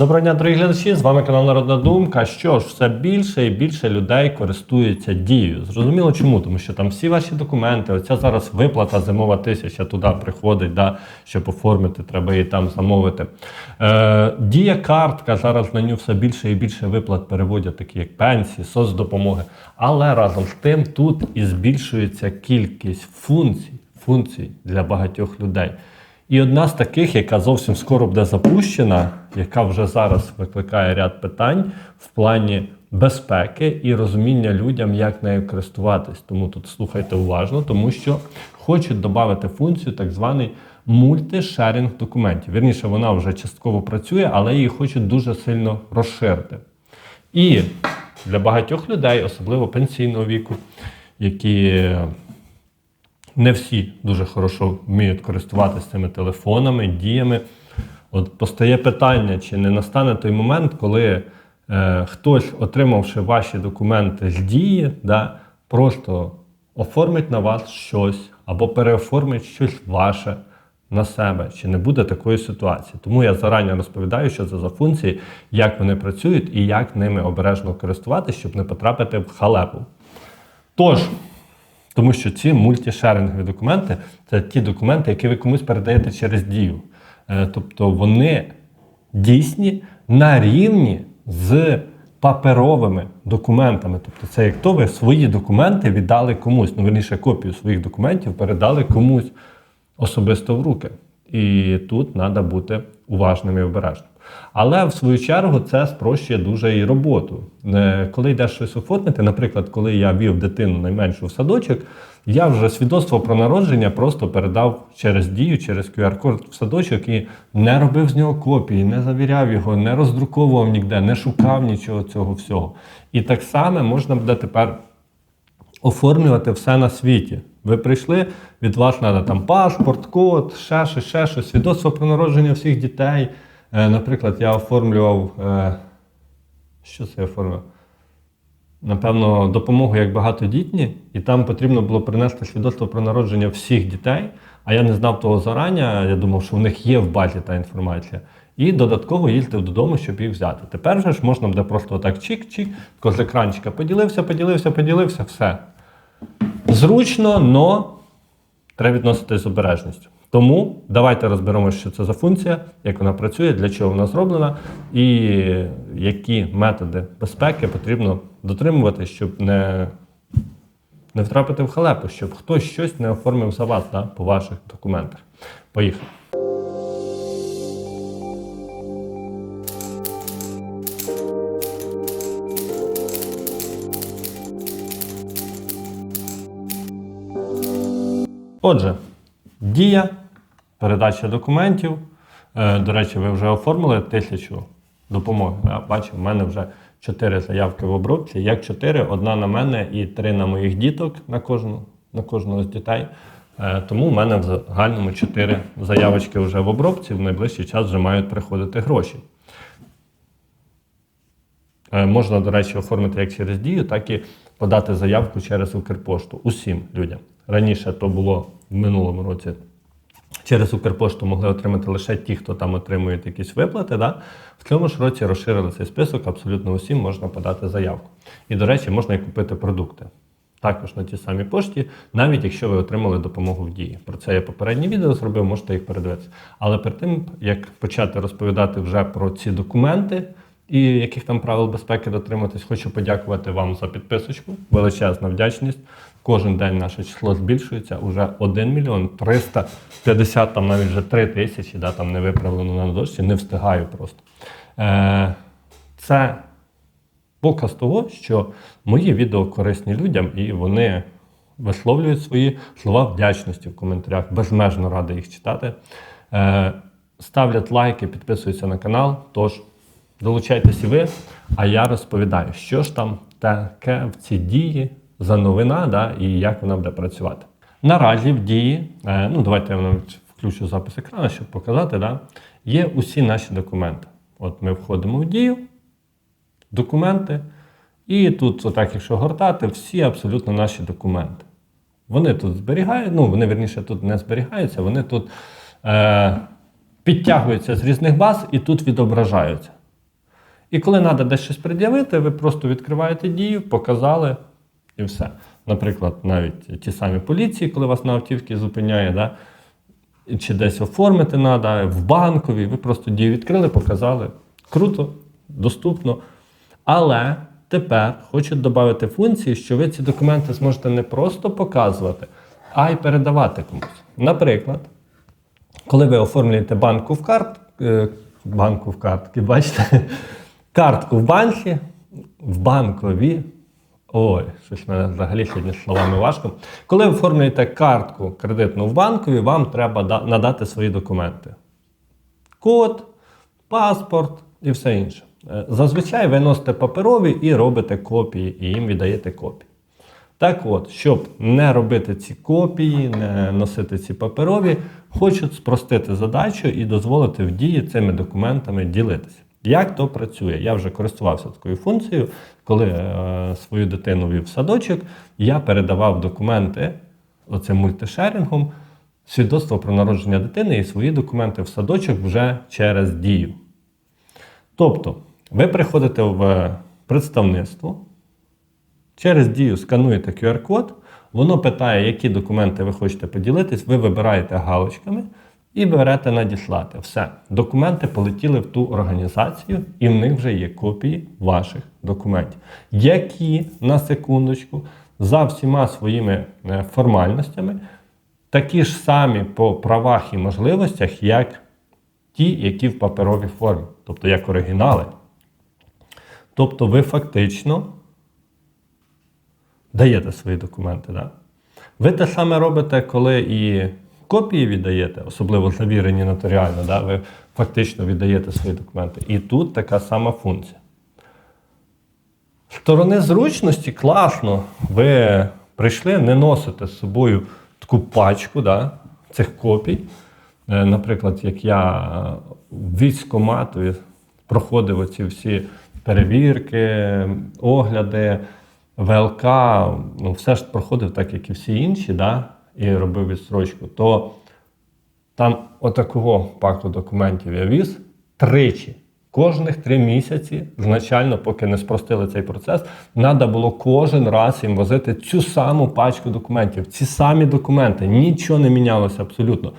Доброго дня, дорогі глядачі! З вами канал Народна Думка. Що ж, все більше і більше людей користуються дією. Зрозуміло чому? Тому що там всі ваші документи, оця зараз виплата зимова тисяча туди приходить, да, щоб оформити, треба її там замовити. Е, дія картка зараз на нього все більше і більше виплат переводять, такі як пенсії, соцдопомоги. Але разом з тим тут і збільшується кількість функцій, функцій для багатьох людей. І одна з таких, яка зовсім скоро буде запущена, яка вже зараз викликає ряд питань в плані безпеки і розуміння людям, як нею користуватись. Тому тут слухайте уважно, тому що хочуть додати функцію так званий мультишерінг документів. Вірніше, вона вже частково працює, але її хочуть дуже сильно розширити. І для багатьох людей, особливо пенсійного віку, які не всі дуже хорошо вміють користуватися цими телефонами, діями. От постає питання, чи не настане той момент, коли е, хтось, отримавши ваші документи з дії, да, просто оформить на вас щось або переоформить щось ваше на себе. Чи не буде такої ситуації? Тому я зарані розповідаю, що це за функції, як вони працюють і як ними обережно користуватися, щоб не потрапити в халепу. Тож, тому що ці мультішерингові документи це ті документи, які ви комусь передаєте через дію. Е, Тобто вони дійсні на рівні з паперовими документами. Тобто, це як то ви свої документи віддали комусь, ну верніше копію своїх документів передали комусь особисто в руки. І тут треба бути уважним і обережним. Але в свою чергу це спрощує дуже і роботу. Е, Коли йдеш щось оформити, наприклад, коли я вів дитину найменшу в садочок, я вже свідоцтво про народження просто передав через дію, через QR-код в садочок і не робив з нього копії, не завіряв його, не роздруковував ніде, не шукав нічого цього всього. І так само можна буде тепер оформлювати все на світі. Ви прийшли, від вас треба там паспорт, код, ще щось, ще щось, свідоцтво про народження всіх дітей. Е, наприклад, я оформлював. Е, що це я оформив? Напевно, допомогу як багатодітні, і там потрібно було принести свідоцтво про народження всіх дітей. А я не знав того зарані, я думав, що в них є в базі та інформація. І додатково їздив додому, щоб їх взяти. Тепер вже ж можна буде просто отак чик-чик, з екранчика поділився, поділився, поділився, все. Зручно, але треба відноситись з обережністю. Тому давайте розберемося, що це за функція, як вона працює, для чого вона зроблена, і які методи безпеки потрібно дотримувати, щоб не, не втрапити в халепу, щоб хтось щось не оформив за вас да, по ваших документах. Поїхали. Отже, дія, передача документів. Е, До речі, ви вже оформили тисячу допомоги. Я бачу, в мене вже чотири заявки в обробці. Як чотири, одна на мене і три на моїх діток на кожну, на кожного з дітей. Е, Тому в мене в загальному чотири заявочки вже в обробці. В найближчий час вже мають приходити гроші. Е, Можна, до речі, оформити як через дію, так і подати заявку через Укрпошту усім людям. Раніше то було в минулому році. Через Укрпошту могли отримати лише ті, хто там отримують якісь виплати. Да? В цьому ж році розширили цей список, абсолютно усім можна подати заявку. І, до речі, можна і купити продукти. Також на тій самій пошті, навіть якщо ви отримали допомогу в дії. Про це я попереднє відео зробив, можете їх передивитися. Але перед тим, як почати розповідати вже про ці документи і яких там правил безпеки дотриматись, хочу подякувати вам за підписочку. Величезна вдячність. Кожен день наше число збільшується. Уже 1 мільйон 350, там навіть вже 3 тисячі, да, там не виправлено на дошці, не встигаю просто. Е, це показ того, що мої відео корисні людям і вони висловлюють свої слова вдячності в коментарях. Безмежно радий їх читати. Е, ставлять лайки, підписуються на канал. Тож долучайтесь і ви, а я розповідаю, що ж там таке в цій дії за новина да, і як вона буде працювати. Наразі в дії, е, ну давайте я навіть включу запис екрану, щоб показати, да, є усі наші документи. От ми входимо в дію, документи, і тут, отак, якщо гортати, всі абсолютно наші документи. Вони тут зберігають, ну вони верніше тут не зберігаються, вони тут е, підтягуються з різних баз і тут відображаються. І коли треба десь щось пред'явити, ви просто відкриваєте дію, показали і все. Наприклад, навіть ті самі поліції, коли вас на автівці зупиняє, да? чи десь оформити треба, в банковій, ви просто дію відкрили, показали. Круто, доступно. Але тепер хочуть додати функції, що ви ці документи зможете не просто показувати, а й передавати комусь. Наприклад, коли ви оформлюєте банку в карт, е, банку в картки, бачите, картку в банці, в банкові. Ой, щось мене взагалі сьогодні словами важко. Коли ви оформлюєте картку кредитну в банкові, вам треба надати свої документи. Код, паспорт і все інше. Е, Зазвичай ви носите паперові і робите копії, і їм віддаєте копії. Так от, щоб не робити ці копії, не носити ці паперові, хочуть спростити задачу і дозволити в дії цими документами ділитися. Як то працює? Я вже користувався такою функцією, коли е, свою дитину вів в садочок, я передавав документи оцим мультишерінгом, свідоцтво про народження дитини і свої документи в садочок вже через дію. Тобто, ви приходите в представництво, Через дію скануєте QR-код, воно питає, які документи ви хочете поділитись, ви вибираєте галочками і берете надіслати. Все. Документи полетіли в ту організацію, і в них вже є копії ваших документів, які на секундочку за всіма своїми е, формальностями такі ж самі по правах і можливостях, як ті, які в паперовій формі, тобто як оригінали. Тобто ви фактично даєте свої документи. Да? Ви те саме робите, коли і копії віддаєте, особливо завірені нотаріально, да? ви фактично віддаєте свої документи. І тут така сама функція. Сторони зручності класно. Ви прийшли, не носите з собою таку пачку да, цих копій. Е, Наприклад, як я військкоматові проходив оці всі перевірки, огляди, ВЛК, ну, все ж проходив так, як і всі інші, да, і робив відстрочку, то там отакого паку документів я віз тричі. Кожних три місяці, значально, поки не спростили цей процес, треба було кожен раз їм возити цю саму пачку документів, ці самі документи. Нічого не мінялося абсолютно.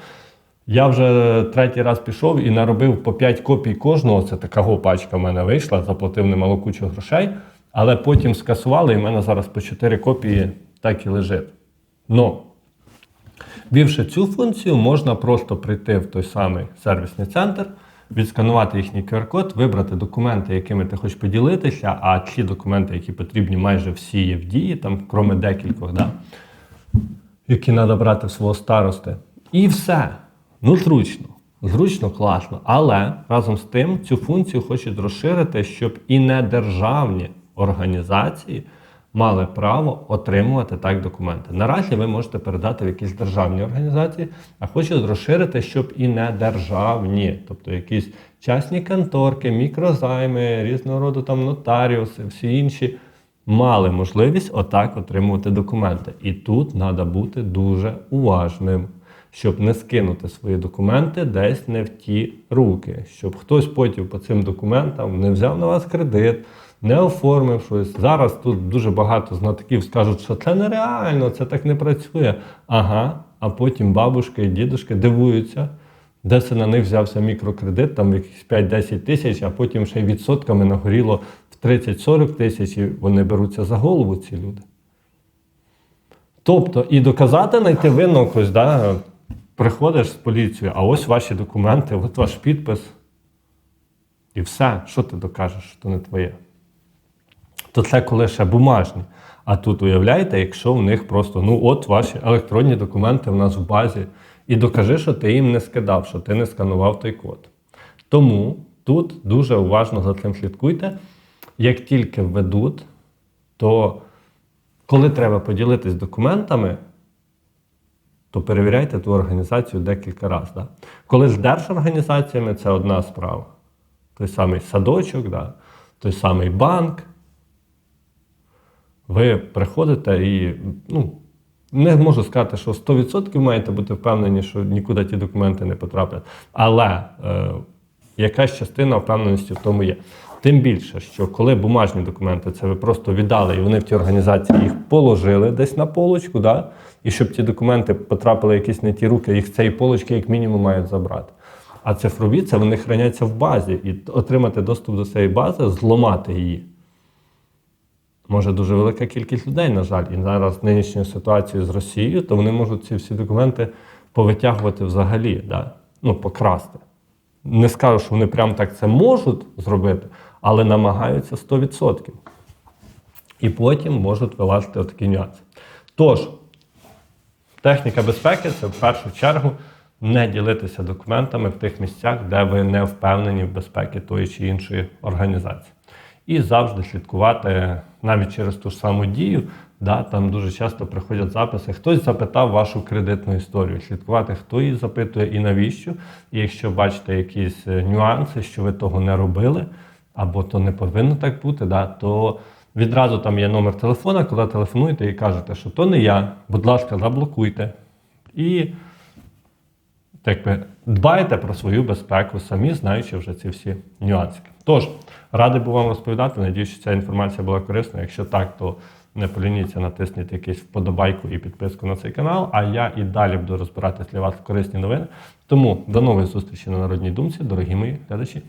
Я вже третій раз пішов і наробив по 5 копій кожного. Це така пачка в мене вийшла, заплатив немалу кучу грошей, але потім скасували, і в мене зараз по 4 копії так і лежить. Ну, Вівши цю функцію, можна просто прийти в той самий сервісний центр, відсканувати їхній QR-код, вибрати документи, якими ти хочеш поділитися, а ті документи, які потрібні, майже всі є в дії, там, кроме декількох, да, які треба брати в свого старости. І все. Ну, зручно. Зручно, класно. Але разом з тим цю функцію хочуть розширити, щоб і недержавні організації мали право отримувати так документи. Наразі ви можете передати в якісь державні організації, а хочуть розширити, щоб і не державні, тобто якісь частні конторки, мікрозайми, різного роду там нотаріуси, всі інші. Мали можливість отак отримувати документи. І тут треба бути дуже уважним, щоб не скинути свої документи десь не в ті руки, щоб хтось потім по цим документам не взяв на вас кредит, не оформив щось. Зараз тут дуже багато знатоків скажуть, що це нереально, це так не працює. Ага, а потім бабушки і дідушки дивуються, де це на них взявся мікрокредит, там якісь 5-10 тисяч, а потім ще й відсотками нагоріло в 30-40 тисяч, і вони беруться за голову, ці люди. Тобто, і доказати знайти винного когось, да, приходиш з поліцією, а ось ваші документи, от ваш підпис. І все, що ти докажеш, що не твоє. То це коли ще бумажні. А тут уявляєте, якщо в них просто, ну от ваші електронні документи в нас в базі, і докажи, що ти їм не скидав, що ти не сканував той код. Тому тут дуже уважно за цим слідкуйте. Як тільки введуть, то коли треба поділитись документами, то перевіряйте ту організацію декілька разів. Да? Коли з держорганізаціями це одна справа. Той самий садочок, да? той самий банк. Ви приходите і ну, не можу сказати, що 100% маєте бути впевнені, що нікуди ті документи не потраплять. Але е, якась частина впевненості в тому є. Тим більше, що коли бумажні документи, це ви просто віддали, і вони в ті організації їх положили десь на полочку, да? і щоб ці документи потрапили якісь не ті руки, їх цієї полочки як мінімум мають забрати. А цифрові це вони храняться в базі, і отримати доступ до цієї бази, зламати її. Може дуже велика кількість людей, на жаль, і зараз нинішньою ситуацією з Росією, то вони можуть ці всі документи повитягувати взагалі, да? ну, покрасти. Не скажу, що вони прям так це можуть зробити, але намагаються 100%. І потім можуть вилазити отакі нюанси. Тож, техніка безпеки це в першу чергу не ділитися документами в тих місцях, де ви не впевнені в безпеці тої чи іншої організації. І завжди слідкувати навіть через ту ж саму дію. Да, там дуже часто приходять записи. Хтось запитав вашу кредитну історію, слідкувати, хто її запитує і навіщо. І якщо бачите якісь е, нюанси, що ви того не робили, або то не повинно так бути, да, то відразу там є номер телефона, коли телефонуєте і кажете, що то не я, будь ласка, заблокуйте. І так би дбайте про свою безпеку, самі знаючи вже ці всі нюансики. Тож, радий був вам розповідати. Надіюсь, що ця інформація була корисна. Якщо так, то не полініться, натисніть якийсь вподобайку і підписку на цей канал. А я і далі буду розбиратись для вас корисні новини. Тому до нових зустрічей на Народній думці, дорогі мої глядачі.